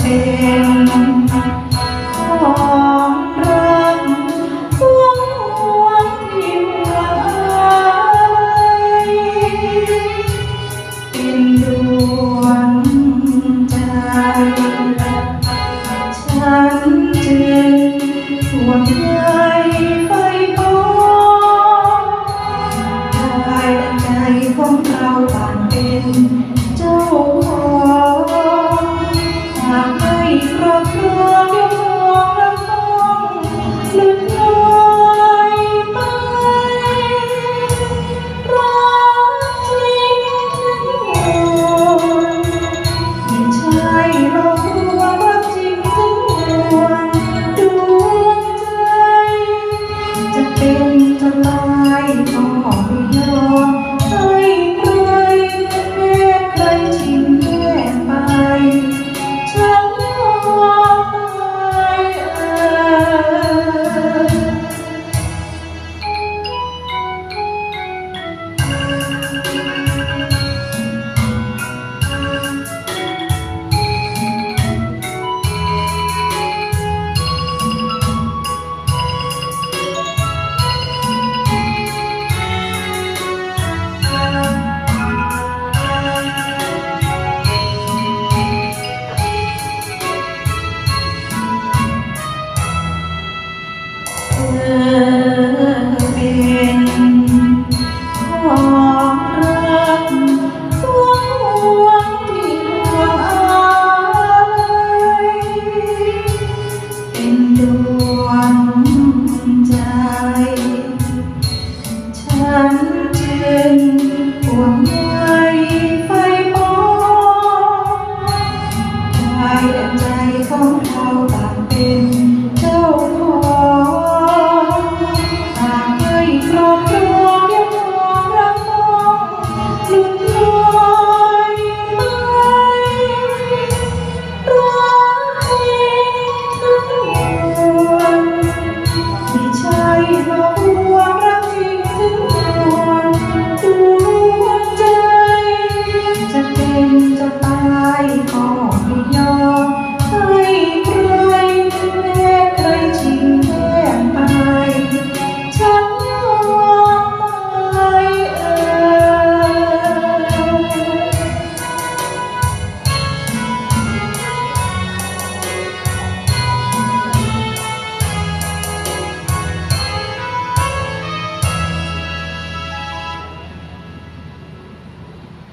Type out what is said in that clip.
เป็นของรักสวงหวงยิ่งยเป็นดวงใจ ฉันจึงหวงใจไฟปอายและใจของเราต่างเป็น